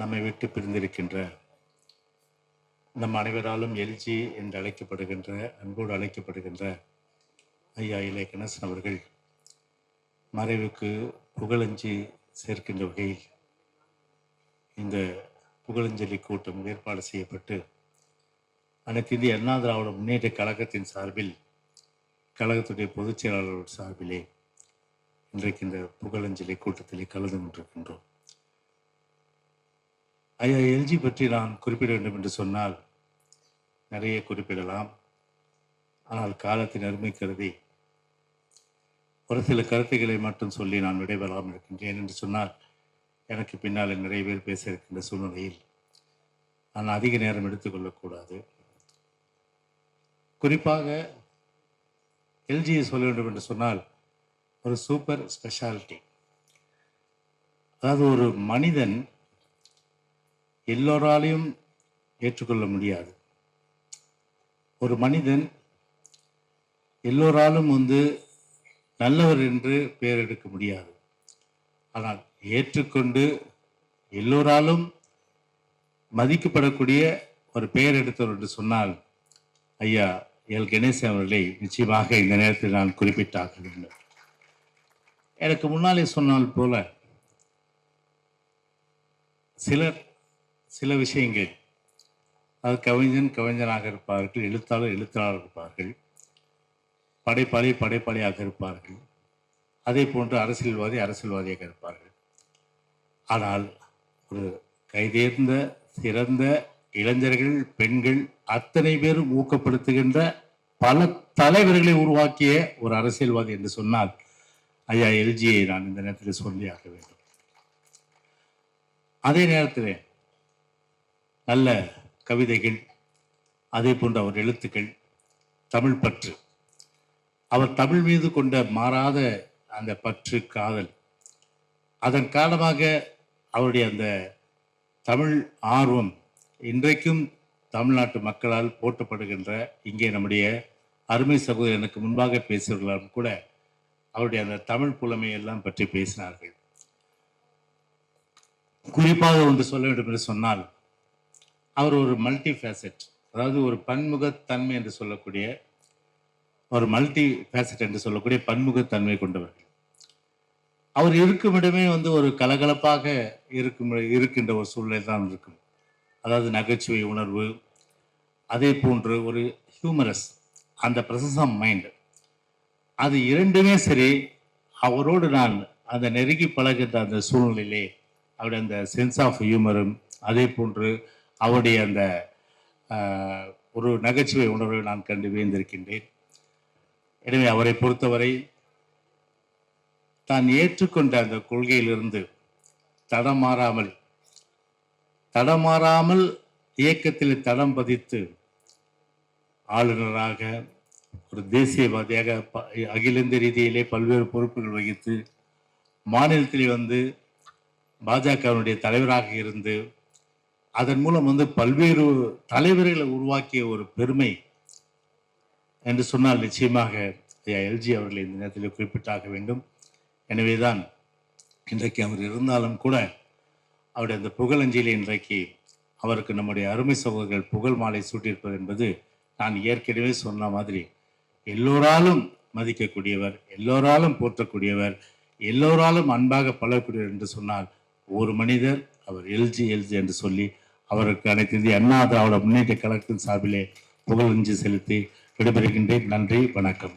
நம்மை விட்டு பிரிந்திருக்கின்ற நம் அனைவராலும் எல்ஜி என்று அழைக்கப்படுகின்ற அன்போடு அழைக்கப்படுகின்ற ஐயா இலை கணேசன் அவர்கள் மறைவுக்கு புகழஞ்சி சேர்க்கின்ற வகையில் இந்த புகழஞ்சலி கூட்டம் ஏற்பாடு செய்யப்பட்டு அனைத்து இந்திய அண்ணா திராவிட முன்னேற்ற கழகத்தின் சார்பில் கழகத்துடைய பொதுச் செயலாளர் சார்பிலே இன்றைக்கு இந்த புகழஞ்சலி கூட்டத்திலே கலந்து கொண்டிருக்கின்றோம். ஐயா எல்ஜி பற்றி நான் குறிப்பிட வேண்டும் என்று சொன்னால் நிறைய குறிப்பிடலாம். ஆனால் காலத்தின் அருமை கருதி ஒரு சில கருத்துக்களை மட்டும் சொல்லி நான் விடைபெறாமல் இருக்கின்றேன் என்று சொன்னால் எனக்கு பின்னால் நிறைய பேர் பேச இருக்கின்ற சூழ்நிலையில் நான் அதிக நேரம் எடுத்துக்கொள்ளக்கூடாது குறிப்பாக எல்ஜியை சொல்ல வேண்டும் என்று சொன்னால் ஒரு சூப்பர் ஸ்பெஷாலிட்டி. அதாவது ஒரு மனிதன் எல்லோராலையும் ஏற்றுக்கொள்ள முடியாது. ஒரு மனிதன் எல்லோராலும் வந்து நல்லவர் என்று பெயர் எடுக்க முடியாது. ஆனால் ஏற்றுக்கொண்டு எல்லோராலும் மதிக்கப்படக்கூடிய ஒரு பெயர் எடுத்தவர் என்று சொன்னால் ஐயா எல். கணேசன் அவர்களை நிச்சயமாக இந்த நேரத்தில் நான் குறிப்பிட்டாக வேண்டும். எனக்கு முன்னாலே சொன்னால் போல சிலர் சில விஷயங்கள். அது கவிஞன் கவிஞனாக இருப்பார்கள் எழுத்தாளர் எழுத்தாளர் இருப்பார்கள். படைப்பாளி படைப்பாளியாக இருப்பார்கள். அதே போன்று அரசியல்வாதி அரசியல்வாதியாக இருப்பார்கள். ஆனால் ஒரு கைதேர்ந்த சிறந்த இளைஞர்கள் பெண்கள் அத்தனை பேரும் ஊக்கப்படுத்துகின்ற பல தலைவர்களை உருவாக்கிய ஒரு அரசியல்வாதி என்று சொன்னால் ஐயா எல்ஜியை நான் இந்த நேரத்தில் சொல்லியாக வேண்டும். அதே நேரத்தில் நல்ல கவிதைகள் அதே போன்ற அவர் எழுத்துக்கள் தமிழ் பற்று. அவர் தமிழ் மீது கொண்ட மாறாத அந்த பற்று காதல். அதன் காரணமாக அவருடைய அந்த தமிழ் ஆர்வம் இன்றைக்கும் தமிழ்நாட்டு மக்களால் போற்றப்படுகின்ற இங்கே நம்முடைய அருமை சகோதரனுக்கு முன்பாக பேசுகிறாலும் கூட அவருடைய அந்த தமிழ் புலமையெல்லாம் பற்றி பேசினார்கள். குறிப்பாக ஒன்று சொல்ல வேண்டும் என்று சொன்னால் அவர் ஒரு மல்டி ஃபேசட் அதாவது ஒரு பன்முகத்தன்மை என்று சொல்லக்கூடிய ஒரு மல்டி ஃபேசட் என்று சொல்லக்கூடிய பன்முகத்தன்மை கொண்டவர்கள். அவர் இருக்கும் இடமே வந்து ஒரு கலகலப்பாக இருக்கும் இருக்கின்ற ஒரு சூழ்நிலை தான் இருக்கும். அதாவது நகைச்சுவை உணர்வு அதே போன்று ஒரு ஹியூமரஸ் அந்த பிரசன்ஸ் ஆஃப் மைண்ட் அது இரண்டுமே சரி அவரோடு நான் அந்த நெருங்கி பழகின்ற அந்த சூழ்நிலையிலே அவருடைய அந்த சென்ஸ் ஆஃப் ஹியூமரும் அதே போன்று அவருடைய அந்த ஒரு நகைச்சுவை உணர்வை நான் கண்டு வியந்திருக்கின்றேன். எனவே அவரை பொறுத்தவரை தான் ஏற்றுக்கொண்ட அந்த கொள்கையிலிருந்து தடமாறாமல் தடமாறாமல் இயக்கத்தில் தடம் பதித்து ஆளுநராக ஒரு தேசியவாதியாக ப- அகில இந்திய ரீதியிலே பல்வேறு பொறுப்புகள் வகித்து மாநிலத்தில் வந்து பாஜகவினுடைய தலைவராக இருந்து அதன் மூலம் வந்து பல்வேறு தலைவர்களை உருவாக்கிய ஒரு பெருமை என்று சொன்னால் நிச்சயமாக எல்ஜி அவர்களை இந்த நேரத்தில் குறிப்பிட்டாக வேண்டும். எனவேதான் இன்றைக்கு அவர் இருந்தாலும் கூட அவருடைய அந்த புகழஞ்சலியில் இன்றைக்கு அவருக்கு நம்முடைய அருமை சகோதரர்கள் புகழ் மாலை சூட்டியிருப்பது என்பது நான் ஏற்கனவே சொன்ன மாதிரி எல்லோராலும் மதிக்கக்கூடியவர் எல்லோராலும் போற்றக்கூடியவர் எல்லோராலும் அன்பாக பழகக்கூடியவர் என்று சொன்னால் ஒரு மனிதர் அவர் எல்ஜி எல்ஜி என்று சொல்லி அவருக்கு அனைத்து இந்திய அண்ணா திராவிட முன்னேற்ற கழகத்தின் சார்பிலே புகழஞ்சு செலுத்தி விடைபெறுகின்றேன். நன்றி வணக்கம்.